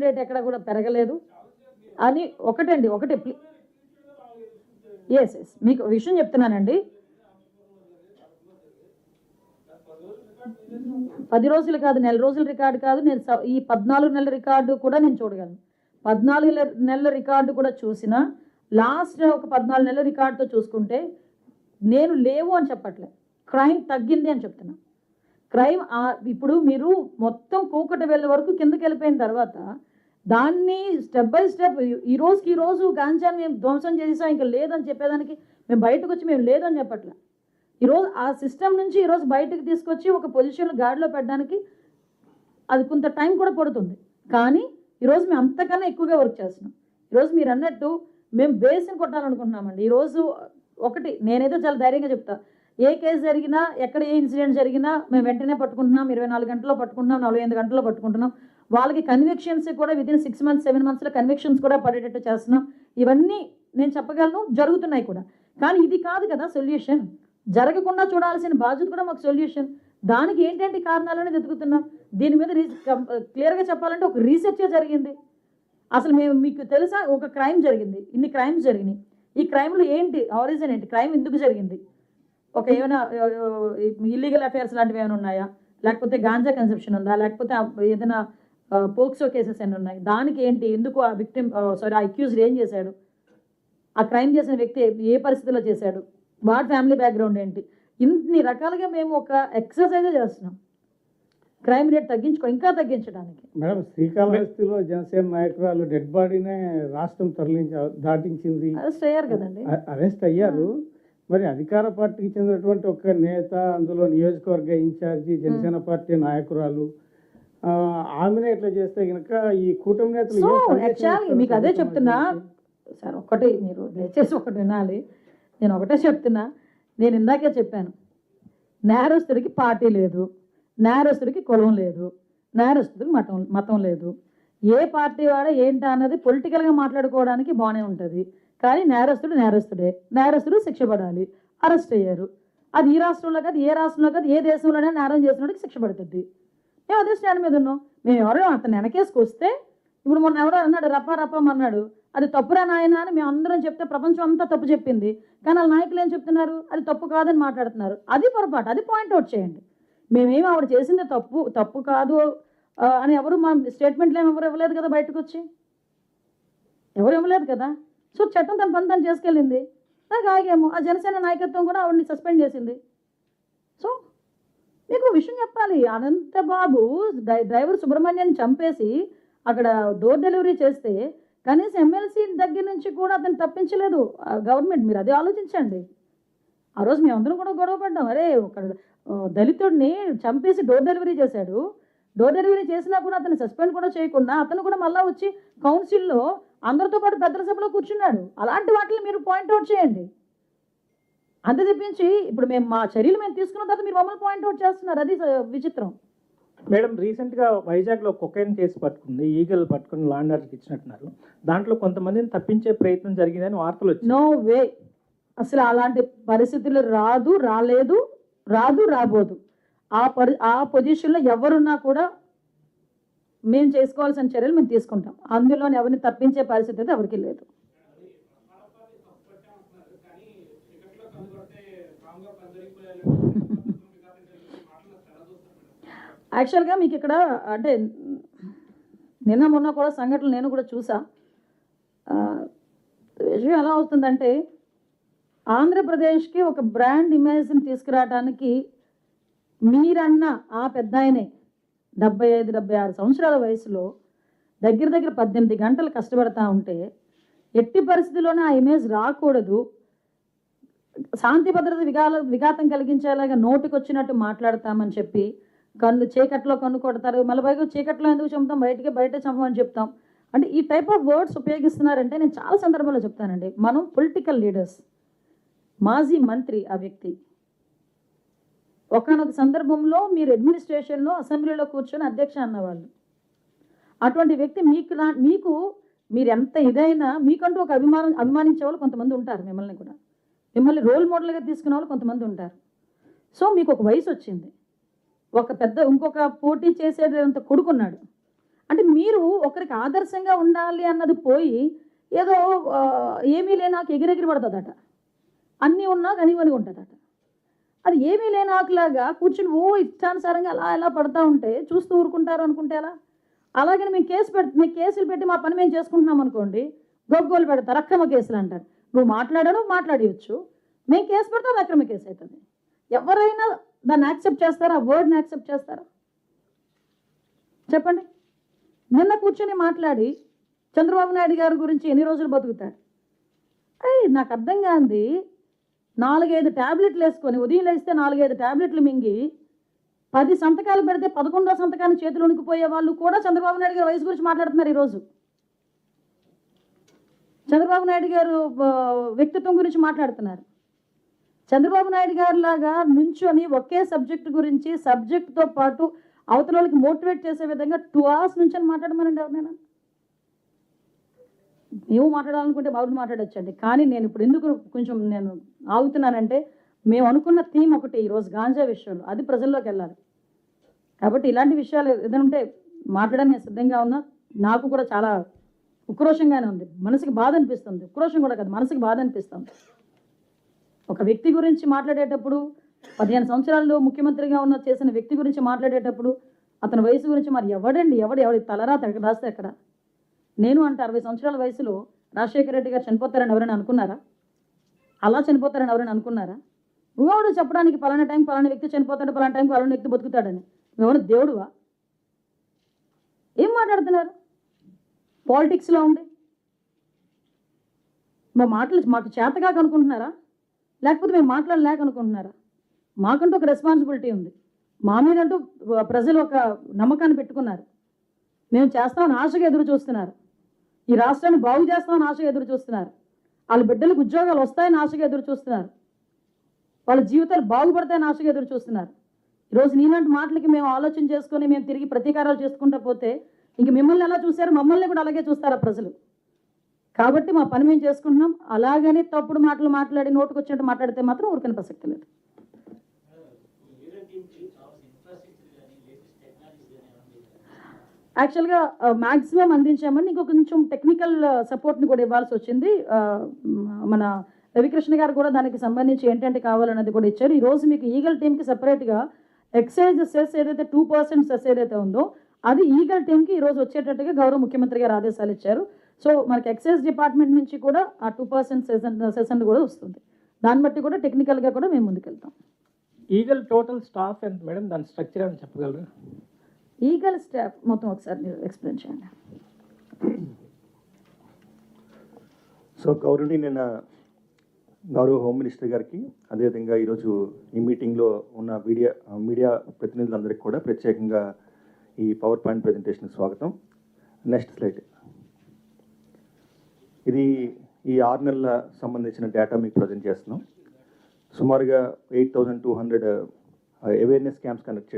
Rate ఎక్కడ కూడా పెరగలేదు. అని ఒకటండి ఒకటి. ఎస్ ఎస్ మీకు విషయం చెప్తున్నానండి. పది రోజులు కాదు నెల రోజుల రికార్డు కాదు. నేను స- ఈ పద్నాలుగు నెలల రికార్డు కూడా నేను చూడగలను. పద్నాలుగు నెలల రికార్డు కూడా చూసినా లాస్ట్ ఒక పద్నాలుగు నెలల రికార్డుతో చూసుకుంటే నేను లేవు అని చెప్పట్లే. క్రైమ్ తగ్గింది అని చెప్తున్నా. క్రైమ్ ఇప్పుడు మీరు మొత్తం కూకట వెళ్ళే వరకు కిందకి వెళ్ళిపోయిన తర్వాత దాన్ని స్టెప్ బై స్టెప్ ఈ రోజుకి ఈ రోజు గాంజాని మేము ధ్వంసం చేసాం ఇంకా లేదని చెప్పేదానికి మేము బయటకు వచ్చి మేము లేదని చెప్పట్లే. ఈరోజు ఆ సిస్టమ్ నుంచి ఈరోజు బయటకు తీసుకొచ్చి ఒక పొజిషన్లో గాడిలో పెట్టడానికి అది కొంత టైం కూడా పడుతుంది. కానీ ఈరోజు మేము అంతకన్నా ఎక్కువగా వర్క్ చేస్తున్నాం. ఈరోజు మీరు అన్నట్టు మేము బేస్ని కొట్టాలనుకుంటున్నామండి. ఈరోజు ఒకటి నేనైతే చాలా ధైర్యంగా చెప్తా. ఏ కేసు జరిగినా ఎక్కడ ఏ ఇన్సిడెంట్ జరిగినా మేము వెంటనే పట్టుకుంటున్నాం ఇరవై నాలుగు గంటల్లో పట్టుకుంటున్నాం నలభై ఐదు గంటల్లో పట్టుకుంటున్నాం. వాళ్ళకి కన్విక్షన్స్ కూడా విదిన్ సిక్స్ మంత్స్ సెవెన్ మంత్స్లో కన్విక్షన్స్ కూడా పడేటట్టు చేస్తున్నాం. ఇవన్నీ నేను చెప్పగలను జరుగుతున్నాయి కూడా. కానీ ఇది కాదు కదా సొల్యూషన్ జరగకుండా చూడాల్సిన బాధ్యత కూడా మాకు సొల్యూషన్ దానికి ఏంటంటే కారణాలు అనేది వెతుకుతున్నాం. దీని మీద రీ క్లియర్గా చెప్పాలంటే ఒక రీసెర్చే జరిగింది. అసలు మేము మీకు తెలుసా? ఒక క్రైమ్ జరిగింది. ఇన్ని క్రైమ్స్ జరిగినాయి. ఈ క్రైమ్లు ఏంటి? ఆరిజిన్ ఏంటి? క్రైమ్ ఎందుకు జరిగింది? ఒక ఏమైనా ఇల్లీగల్ అఫైర్స్ లాంటివి ఏమైనా ఉన్నాయా? లేకపోతే గాంజా కన్సెప్షన్ ఉందా? లేకపోతే ఏదైనా పోక్సో కేసెస్ ఏమైనా ఉన్నాయి? దానికి ఏంటి ఎందుకు ఆ విక్టిమ్ సారీ ఆ అక్యూజ్డ్ ఏం చేశాడు? ఆ క్రైమ్ చేసిన వ్యక్తి ఏ పరిస్థితిలో చేశాడు? వాడి ఫ్యామిలీ బ్యాక్గ్రౌండ్ ఏంటి? ఇన్ని రకాలుగా మేము ఒక ఎక్సర్సైజ్ చేస్తున్నాం. క్రైమ్ రేట్ తగ్గించుకో ఇంకా తగ్గించడానికి. మేడం శ్రీకాళహస్తిలో జనసేన నాయకురాలు డెడ్ బాడీనే రాష్ట్రం తరలించ దాటించింది. అరెస్ట్ అయ్యారు కదండి. అరెస్ట్ అయ్యారు. మరి అధికార పార్టీకి చెందినటువంటి ఒక నేత అందులో నియోజకవర్గ ఇన్ఛార్జి జనసేన పార్టీ నాయకురాలు ఆమెనే ఇట్లా చేస్తే కనుక ఈ కూటమి నేతలు సో మీకు అదే చెప్తున్నా? సార్ ఒకటి మీరు దయచేసి ఒకటి వినాలి. నేను ఒకటే చెప్తున్నా. నేను ఇందాకే చెప్పాను. నేరస్తుడికి పార్టీ లేదు. నేరస్తుడికి కులం లేదు. నేరస్తుడికి మతం మతం లేదు. ఏ పార్టీ వాడో ఏంటా అన్నది పొలిటికల్గా మాట్లాడుకోవడానికి బాగానే ఉంటుంది. కానీ నేరస్తుడు నేరస్తుడే. నేరస్తుడు శిక్ష పడాలి. అరెస్ట్ అయ్యారు. అది ఈ రాష్ట్రంలో కాదు ఏ రాష్ట్రంలో కాదు ఏ దేశంలోనే నేరం చేసినోడికి శిక్ష పడుతుంది. ఏ అదే స్టాండ్ మీద ఉన్నాం మేము ఎవరో అతను వెనకేసుకొస్తే ఇప్పుడు మొన్న ఎవరో అన్నాడు రప్ప రప్పమన్నాడు అది తప్పురా నాయన అని మేము అందరం చెప్తే ప్రపంచం అంతా తప్పు చెప్పింది. కానీ వాళ్ళ నాయకులు ఏం చెప్తున్నారు? అది తప్పు కాదని మాట్లాడుతున్నారు. అది పొరపాటు అది పాయింట్అవుట్ చేయండి. మేమేమి ఆవిడ చేసింది తప్పు తప్పు కాదు అని ఎవరు మా స్టేట్మెంట్లు ఏమి ఎవరు ఇవ్వలేదు కదా బయటకు వచ్చి ఎవరు ఇవ్వలేదు కదా? సో చట్టం తన పని తను చేసుకెళ్ళింది. నాకు ఆగేమో. ఆ జనసేన నాయకత్వం కూడా ఆవిడని సస్పెండ్ చేసింది. మీకు విషయం చెప్పాలి. అనంతబాబు డై డ్రైవర్ సుబ్రహ్మణ్యాన్ని చంపేసి అక్కడ డోర్ డెలివరీ చేస్తే కనీసం ఎమ్మెల్సీ దగ్గర నుంచి కూడా అతను తప్పించలేదు. గవర్నమెంట్ మీరు అదే ఆలోచించండి. ఆ రోజు మేమందరం కూడా గొడవ పడ్డాం. అరే ఒక దళితుడిని చంపేసి డోర్ డెలివరీ చేశాడు. డోర్ డెలివరీ చేసినా కూడా అతను సస్పెండ్ కూడా చేయకుండా అతను కూడా మళ్ళీ వచ్చి కౌన్సిల్లో అందరితో పాటు పెద్దల సభలో కూర్చున్నాడు. అలాంటి వాటిని మీరు పాయింట్అవుట్ చేయండి. అంతే తెప్పించి ఇప్పుడు మేము మా చర్యలు మేము తీసుకున్న తర్వాత మీరు మమ్మల్ని పాయింట్అవుట్ చేస్తున్నారు. అది విచిత్రం. మేడం రీసెంట్గా వైజాగ్లో కొకైన్ కేసు పట్టుకుంది ఈగల్ పట్టుకుని లాండ్ ఆర్డర్ ఇచ్చినట్టున్నారు. దాంట్లో కొంతమందిని తప్పించే ప్రయత్నం జరిగిందని వార్తలు వచ్చాయి. నో వే అసలు అలాంటి పరిస్థితులు రాదు రాలేదు రాదు రాబోదు. ఆ పరి ఆ పొజిషన్లో ఎవరున్నా కూడా మేము చేసుకోవాల్సిన చర్యలు మేము తీసుకుంటాం. అందులో ఎవరిని తప్పించే పరిస్థితి అయితే ఎవరికి లేదు. యాక్చువల్గా మీకు ఇక్కడ అంటే నిన్న మొన్న కూడా సంఘటనలు నేను కూడా చూసా. విషయం ఎలా అవుతుందంటే ఆంధ్రప్రదేశ్కి ఒక బ్రాండ్ ఇమేజ్ని తీసుకురావడానికి మీరన్న ఆ పెద్ద ఆయనే డెబ్బై ఐదు డెబ్బై ఆరు సంవత్సరాల వయసులో దగ్గర దగ్గర పద్దెనిమిది గంటలు కష్టపడతా ఉంటే ఎట్టి పరిస్థితుల్లోనే ఆ ఇమేజ్ రాకూడదు. శాంతి భద్రత విఘాల విఘాతం కలిగించేలాగా నోటికి వచ్చినట్టు మాట్లాడతామని చెప్పి కన్ను చీకట్లో కన్ను కొడతారు మళ్ళీ పైగా చీకట్లో ఎందుకు చంపుతాం? బయటికి బయట చంపమని చెప్తాం. అంటే ఈ టైప్ ఆఫ్ వర్డ్స్ ఉపయోగిస్తున్నారంటే నేను చాలా సందర్భాల్లో చెప్తానండి. మనం పొలిటికల్ లీడర్స్ మాజీ మంత్రి ఆ వ్యక్తి. ఒకనొక సందర్భంలో మీరు అడ్మినిస్ట్రేషన్లో అసెంబ్లీలో కూర్చొని అధ్యక్ష అన్నవాళ్ళు. అటువంటి వ్యక్తి మీకు మీకు మీరు ఎంత ఇదైనా మీకంటూ ఒక అభిమానం అభిమానించే వాళ్ళు కొంతమంది ఉంటారు మిమ్మల్ని కూడా. మిమ్మల్ని రోల్ మోడల్గా తీసుకునే వాళ్ళు కొంతమంది ఉంటారు. సో మీకు ఒక వయసు వచ్చింది. ఒక పెద్ద ఇంకొక పోటీ చేసేటంత కొడుకున్నాడు. అంటే మీరు ఒకరికి ఆదర్శంగా ఉండాలి అన్నది పోయి ఏదో ఏమీ లేని నాకు ఎగిరెగిరి పడుతుందట. అన్నీ ఉన్నా కనివని ఉంటుందట. అది ఏమీ లేని ఆకులాగా కూర్చుని ఓ ఇష్టానుసారంగా అలా ఎలా పడతా ఉంటే చూస్తూ ఊరుకుంటారు అనుకుంటే ఎలా? అలాగని మేము కేసు పెట్టి మేము కేసులు పెట్టి మా పని మేము చేసుకుంటున్నాం అనుకోండి గొగ్గోలు పెడతారు అక్రమ కేసులు అంటారు. నువ్వు మాట్లాడాడు మాట్లాడియచ్చు. మేము కేసు పెడితే అక్రమ కేసు అవుతుంది. ఎవరైనా దాన్ని యాక్సెప్ట్ చేస్తారా? ఆ వర్డ్ని యాక్సెప్ట్ చేస్తారా? చెప్పండి. నిన్న కూర్చొని మాట్లాడి చంద్రబాబు నాయుడు గారి గురించి ఎన్ని రోజులు బతుకుతాడు? అయ్యి నాకు అర్థం కాంది. నాలుగైదు ట్యాబ్లెట్లు వేసుకొని ఉదయం లేస్తే నాలుగైదు ట్యాబ్లెట్లు మింగి పది సంతకాలు పెడితే పదకొండో సంతకాన్ని చేతులు ఉనికిపోయే వాళ్ళు కూడా చంద్రబాబు నాయుడు గారి వయసు గురించి మాట్లాడుతున్నారు ఈరోజు. చంద్రబాబు నాయుడు గారు వ్యక్తిత్వం గురించి మాట్లాడుతున్నారు. చంద్రబాబు నాయుడు గారు లాగా నుంచొని ఒకే సబ్జెక్ట్ గురించి సబ్జెక్ట్తో పాటు అవతల వాళ్ళకి మోటివేట్ చేసే విధంగా టూ అవర్స్ నుంచి మాట్లాడమనండి ఎవరినైనా? మేము మాట్లాడాలనుకుంటే బాబు మాట్లాడొచ్చండి. కానీ నేను ఇప్పుడు ఎందుకు కొంచెం నేను ఆగుతున్నానంటే మేము అనుకున్న థీమ్ ఒకటి ఈరోజు గాంజా విషయంలో అది ప్రజల్లోకి వెళ్ళాలి. కాబట్టి ఇలాంటి విషయాలు ఏదైనా ఉంటే మాట్లాడడానికి నేను సిద్ధంగా ఉన్నా. నాకు కూడా చాలా ఉక్రోషంగానే ఉంది. మనసుకి బాధ అనిపిస్తుంది. ఉక్రోషం కూడా కాదు మనసుకి బాధ అనిపిస్తుంది. ఒక వ్యక్తి గురించి మాట్లాడేటప్పుడు పదిహేను సంవత్సరాల్లో ముఖ్యమంత్రిగా ఉన్న చేసిన వ్యక్తి గురించి మాట్లాడేటప్పుడు అతని వయసు గురించి మరి ఎవడండి? ఎవడు? ఎవడి తలరా రాస్తే ఎక్కడ? నేను అంటే అరవై సంవత్సరాల వయసులో రాజశేఖర రెడ్డి గారు చనిపోతారని ఎవరైనా అనుకున్నారా? అలా చనిపోతారని ఎవరైనా అనుకున్నారా? నువ్వెవడు చెప్పడానికి పలానా టైం పలానా వ్యక్తి చనిపోతాడు పలానా టైంకి పలానా వ్యక్తి బతుకుతాడని. నువ్వెవరు దేవుడువా? ఏం మాట్లాడుతున్నారు? పాలిటిక్స్లో ఉండి. మా మాటలు మాకు చేతగా కనుక్కుంటున్నారా? లేకపోతే మేము మాట్లాడలేక అనుకుంటున్నారా మాకంటూ ఒక రెస్పాన్సిబిలిటీ ఉంది. మా మీదంటూ ప్రజలు ఒక నమ్మకాన్ని పెట్టుకున్నారు. మేము చేస్తామని ఆశగా ఎదురు చూస్తున్నారు. ఈ రాష్ట్రాన్ని బాగు చేస్తామని ఆశగా ఎదురు చూస్తున్నారు. వాళ్ళ బిడ్డలకు ఉద్యోగాలు వస్తాయని ఆశగా ఎదురు చూస్తున్నారు. వాళ్ళ జీవితాలు బాగుపడతాయని ఆశగా ఎదురు చూస్తున్నారు. ఈరోజు నీలాంటి మాటలకి మేము ఆలోచన చేసుకొని మేము తిరిగి ప్రతీకారాలు చేసుకుంటా పోతే ఇంక మిమ్మల్ని ఎలా చూశారు మమ్మల్ని కూడా అలాగే చూస్తారా ప్రజలు? కాబట్టి మా పని మేము చేసుకుంటున్నాం. అలాగని తప్పుడు మాటలు మాట్లాడి నోటుకు వచ్చినట్టు మాట్లాడితే మాత్రం ఊరికని ప్రసక్తి లేదు. యాక్చువల్గా మ్యాక్సిమం అందించామని ఇంకొక కొంచెం టెక్నికల్ సపోర్ట్ని కూడా ఇవ్వాల్సి వచ్చింది. మన రవికృష్ణ గారు కూడా దానికి సంబంధించి ఏంటంటే కావాలన్నది కూడా ఇచ్చారు. ఈరోజు మీకు ఈగల్ టీమ్కి సపరేట్గా ఎక్సైజ్ సెస్ ఏదైతే టూ పర్సెంట్ సెస్ ఏదైతే ఉందో అది ఈగల్ టీమ్కి ఈ రోజు వచ్చేటట్టుగా గౌరవ ముఖ్యమంత్రి గారు ఆదేశాలు ఇచ్చారు. సో మనకి ఎక్సైజ్ డిపార్ట్మెంట్ నుంచి కూడా ఆ టూ పర్సెంట్ సెషన్ సెషన్ కూడా వస్తుంది. దాన్ని బట్టి కూడా టెక్నికల్గా కూడా మేము ముందుకెళ్తాం. ఈగల్ టోటల్ స్టాఫ్ ఎంత? మేడం దాని స్ట్రక్చర్ అని చెప్పగలరు? ఈగల్ స్టాఫ్ మొత్తం ఒకసారి మీరు ఎక్స్ప్లెయిన్ చేయండి. సో గౌరవని నిన్న గౌరవ హోమ్ మినిస్టర్ గారికి అదేవిధంగా ఈరోజు ఈ మీటింగ్లో ఉన్న మీడియా మీడియా ప్రతినిధులందరికీ కూడా ప్రత్యేకంగా ఈ పవర్ పాయింట్ ప్రజెంటేషన్ స్వాగతం. Next slide. ఇది ఈ ఆరు నెలల సంబంధించిన డేటా మీకు ప్రజెంట్ చేస్తున్నాం. సుమారుగా eight thousand two hundred awareness camps conduct